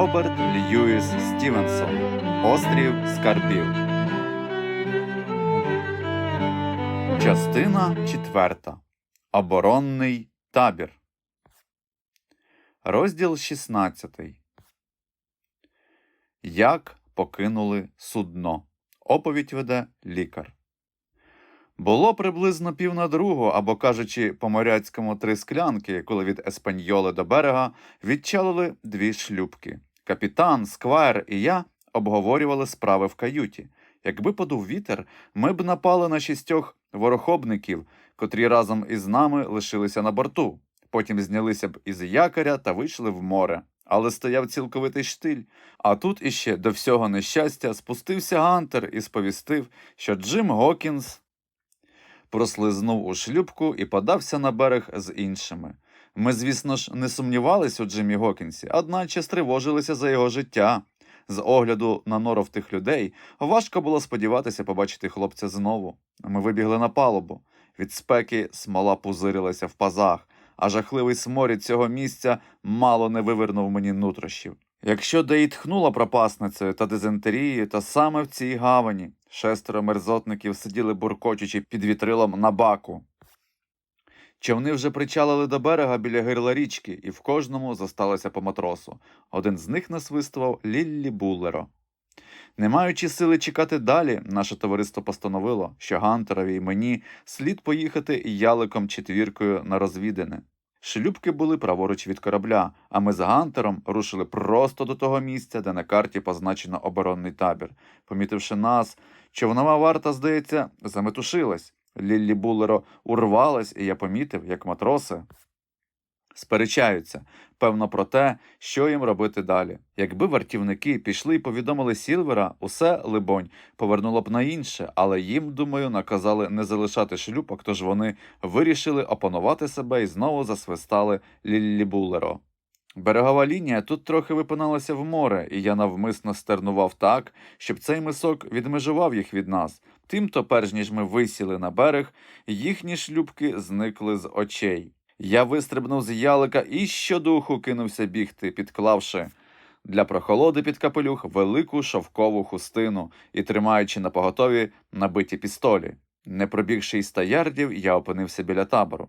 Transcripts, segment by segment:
Роберт Льюіс Стівенсон Острів Скарбів. Частина четверта. Оборонний табір. Розділ 16. Як покинули судно. Оповідь веде лікар. Було приблизно пів на другу, або кажучи по моряцькому три склянки, коли від Еспаньйоли до берега відчалили дві шлюпки. Капітан, сквайр і я обговорювали справи в каюті. Якби подув вітер, ми б напали на шістьох ворохобників, котрі разом із нами лишилися на борту. Потім знялися б із якоря та вийшли в море. Але стояв цілковитий штиль. А тут іще до всього нещастя спустився Гантер і сповістив, що Джим Гокінс прослизнув у шлюбку і подався на берег з іншими. Ми, звісно ж, не сумнівались у Джиммі Гокінсі, одначе стривожилися за його життя. З огляду на норов тих людей важко було сподіватися побачити хлопця знову. Ми вибігли на палубу. Від спеки смола пузирилася в пазах, а жахливий сморід цього місця мало не вивернув мені нутрощів. Якщо де й тхнула пропасницею та дизентерією, то саме в цій гавані шестеро мерзотників сиділи буркочучи під вітрилом на баку. Човни вже причалили до берега біля гирла річки, і в кожному зосталося по матросу. Один з них насвистував Ліллі Буллеро. Не маючи сили чекати далі, наше товариство постановило, що Гантерові і мені слід поїхати яликом четвіркою на розвідини. Шлюбки були праворуч від корабля, а ми з Гантером рушили просто до того місця, де на карті позначено оборонний табір. Помітивши нас, човнова варта, здається, заметушилась. Ліллі Буллеро урвалась, і я помітив, як матроси сперечаються, певно, про те, що їм робити далі. Якби вартівники пішли і повідомили Сілвера, усе, либонь, повернуло б на інше, але їм, думаю, наказали не залишати шлюпок, тож вони вирішили опанувати себе і знову засвистали Ліллі Буллеро. Берегова лінія тут трохи випиналася в море, і я навмисно стернував так, щоб цей мисок відмежував їх від нас. Тимто, перш ніж ми висіли на берег, їхні шлюбки зникли з очей. Я вистрибнув з ялика і щодуху кинувся бігти, підклавши для прохолоди під капелюх велику шовкову хустину і тримаючи на поготові набиті пістолі. Не пробігши й ста ярдів, я опинився біля табору.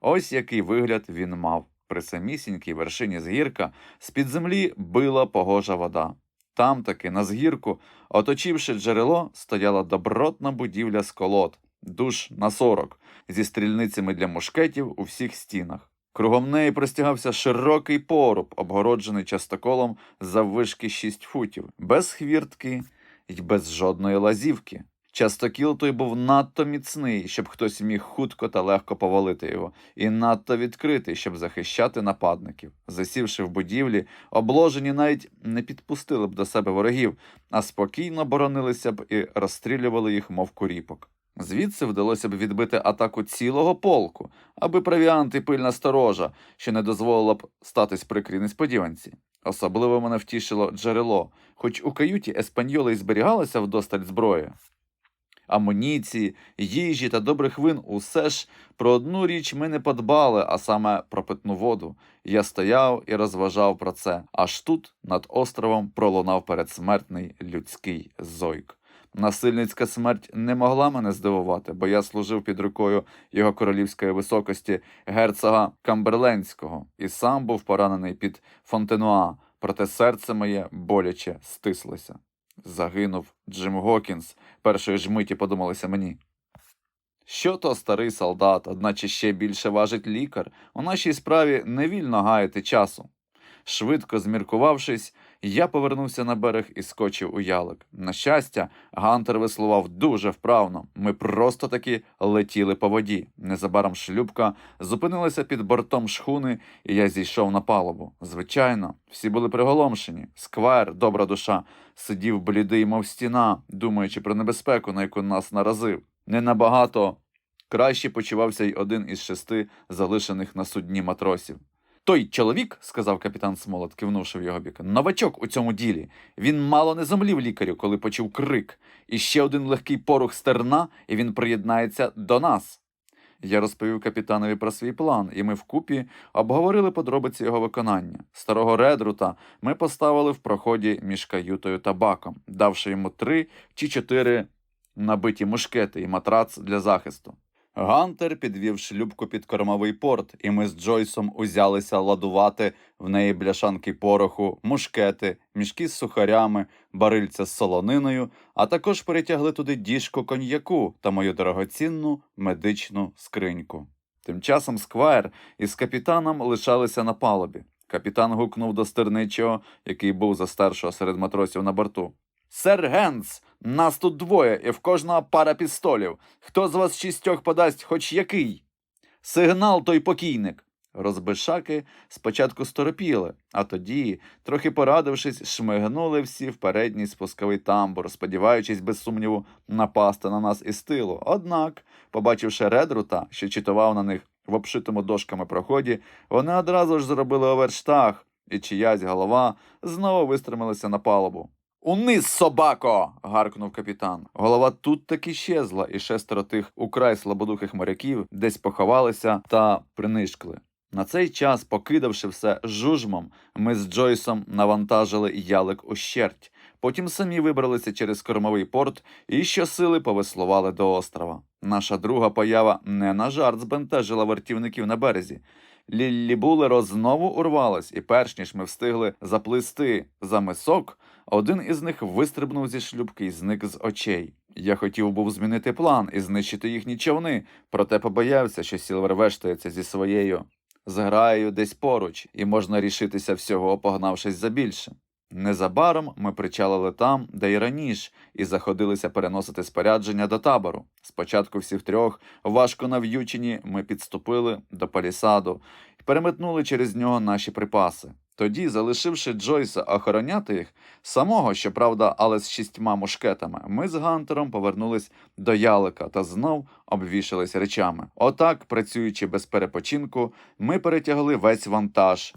Ось який вигляд він мав. При самісінькій вершині згірка з-під землі била погожа вода. Там таки, на згірку, оточивши джерело, стояла добротна будівля з колод, душ на сорок, зі стрільницями для мушкетів у всіх стінах. Кругом неї простягався широкий поруб, обгороджений частоколом заввишки шість футів, без хвіртки й без жодної лазівки. Частокіл той був надто міцний, щоб хтось міг хутко та легко повалити його, і надто відкритий, щоб захищати нападників. Засівши в будівлі, обложені навіть не підпустили б до себе ворогів, а спокійно боронилися б і розстрілювали їх, мов куріпок. Звідси вдалося б відбити атаку цілого полку, аби провіант пильна сторожа, що не дозволила б статись прикрій несподіванці. Особливо мене втішило джерело, хоч у каюті еспаньоли й зберігалася вдосталь зброї. Амуніції, їжі та добрих вин усе ж про одну річ ми не подбали, а саме про питну воду. Я стояв і розважав про це, аж тут над островом пролунав передсмертний людський зойк. Насильницька смерть не могла мене здивувати, бо я служив під рукою його королівської високості герцога Камберленського і сам був поранений під Фонтенуа, проте серце моє боляче стислося. Загинув Джим Гокінс, першої ж миті подумалося мені. Що то старий солдат, одначе ще більше важить лікар, у нашій справі не вільно гаяти часу. Швидко зміркувавшись, я повернувся на берег і скочив у ялик. На щастя, Гантер веслував дуже вправно. Ми просто таки летіли по воді. Незабаром шлюбка зупинилася під бортом шхуни, і я зійшов на палубу. Звичайно, всі були приголомшені. Сквайр, добра душа, сидів блідий, мов стіна, думаючи про небезпеку, на яку нас наразив. Не набагато краще почувався й один із шести залишених на судні матросів. Той чоловік, сказав капітан Смолот, кивнувши в його бік, новачок у цьому ділі. Він мало не зомлів лікарю, коли почув крик. І ще один легкий порух стерна, і він приєднається до нас. Я розповів капітанові про свій план, і ми вкупі обговорили подробиці його виконання. Старого редрута ми поставили в проході між каютою та баком, давши йому три чи чотири набиті мушкети і матрац для захисту. Гантер підвів шлюбку під кормовий порт, і ми з Джойсом узялися ладувати в неї бляшанки пороху, мушкети, мішки з сухарями, барильця з солониною, а також перетягли туди діжку коньяку та мою дорогоцінну медичну скриньку. Тим часом Сквайр із капітаном лишалися на палубі. Капітан гукнув до стерничого, який був за старшого серед матросів на борту. Сер Генс, нас тут двоє, і в кожного пара пістолів. Хто з вас шістьох подасть хоч який? Сигнал той покійник. Розбишаки спочатку сторопіли, а тоді, трохи порадившись, шмигнули всі в передній спусковий тамбур, сподіваючись, без сумніву, напасти на нас із тилу. Однак, побачивши редрута, що читував на них в обшитому дошками проході, вони одразу ж зробили оверштаг, і чиясь голова знову вистрималася на палубу. Униз, собако. гаркнув капітан. Голова тут таки щезла, і шестеро тих украй слабодухих моряків десь поховалися та принишкли. На цей час, покидавши все жужмом, ми з Джойсом навантажили ялик ущерть. Потім самі вибралися через кормовий порт і щосили повеслували до острова. Наша друга поява не на жарт збентежила вартівників на березі. Ліллібулеро знову урвалось, і перш ніж ми встигли заплисти за мисок, один із них вистрибнув зі шлюбки і зник з очей. Я хотів був змінити план і знищити їхні човни, проте побоявся, що Сілвер вештається зі своєю зграєю десь поруч, і можна рішитися всього, погнавшись за більше. Незабаром ми причалили там, де й раніше, і заходилися переносити спорядження до табору. Спочатку всіх трьох, важко нав'ючені, ми підступили до палісаду і переметнули через нього наші припаси. Тоді, залишивши Джойса охороняти їх, самого, щоправда, але з шістьма мушкетами, ми з Гантером повернулись до ялика та знов обвішалися речами. Отак, працюючи без перепочинку, ми перетягли весь вантаж.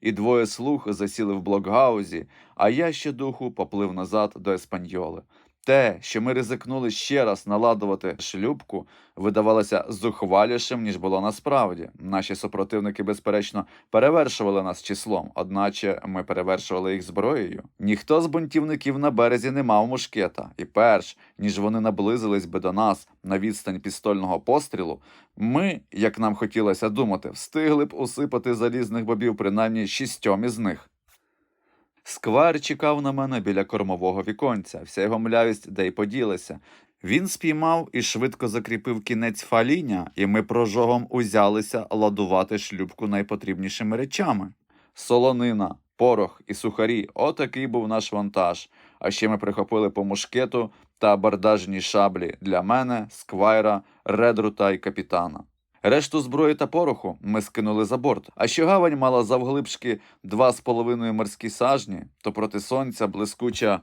І двоє слуг засіли в блокгаузі, а я ще духу поплив назад до Еспаньоли. Те, що ми ризикнули ще раз наладувати шлюбку, видавалося зухвалішим, ніж було насправді. Наші супротивники, безперечно, перевершували нас числом, одначе ми перевершували їх зброєю. Ніхто з бунтівників на березі не мав мушкета, і перш ніж вони наблизились би до нас на відстань пістольного пострілу, ми, як нам хотілося думати, встигли б усипати залізних бобів принаймні шістьом із них. Сквайр чекав на мене біля кормового віконця, вся його млявість де й поділася. Він спіймав і швидко закріпив кінець фаління, і ми прожогом узялися ладувати шлюбку найпотрібнішими речами. Солонина, порох і сухарі отакий був наш вантаж. А ще ми прихопили по мушкету та абордажні шаблі для мене, сквайра, редрута і капітана. Решту зброї та пороху ми скинули за борт, а що гавань мала завглибшки два з половиною морські сажні, то проти сонця блискуча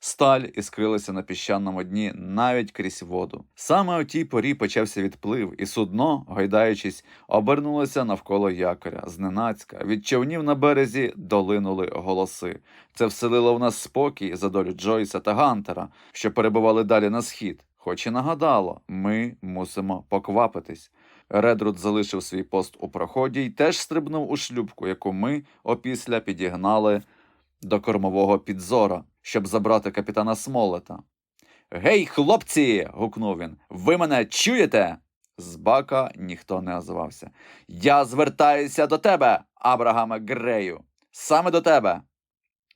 сталь іскрилася на піщаному дні навіть крізь воду. Саме о тій порі почався відплив, і судно, гойдаючись, обернулося навколо якоря. Зненацька від човнів на березі долинули голоси. Це вселило в нас спокій за долю Джойса та Гантера, що перебували далі на схід. Хоч і нагадало, ми мусимо поквапитись. Редрут залишив свій пост у проході й теж стрибнув у шлюбку, яку ми опісля підігнали до кормового підзора, щоб забрати капітана Смолета. Гей, хлопці. гукнув він. Ви мене чуєте? З бака ніхто не озвався. Я звертаюся до тебе, Абрагаме Грею. Саме до тебе.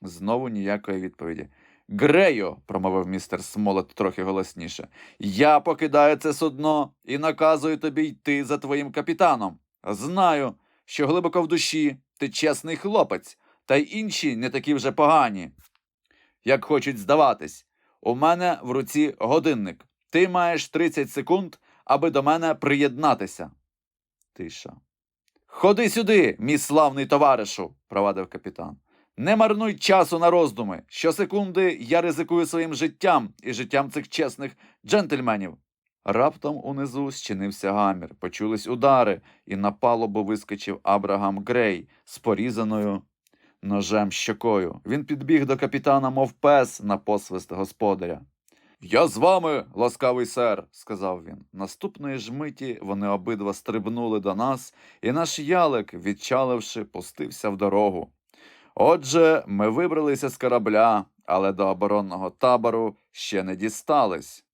Знову ніякої відповіді. Грею, промовив містер Смолет трохи голосніше, я покидаю це судно і наказую тобі йти за твоїм капітаном. Знаю, що глибоко в душі ти чесний хлопець, та й інші не такі вже погані, як хочуть здаватись. У мене в руці годинник. Ти маєш 30 секунд, аби до мене приєднатися. Тиша. Ходи сюди, мій славний товаришу, провадив капітан. Не марнуй часу на роздуми. Щосекунди я ризикую своїм життям і життям цих чесних джентльменів. Раптом унизу зчинився гамір, почулись удари, і на палубу вискочив Абрагам Грей з порізаною ножем щокою. Він підбіг до капітана, мов пес на посвист господаря. Я з вами, ласкавий сер, сказав він. Наступної ж миті вони обидва стрибнули до нас, і наш ялик, відчаливши, пустився в дорогу. Отже, ми вибралися з корабля, але до оборонного табору ще не дістались.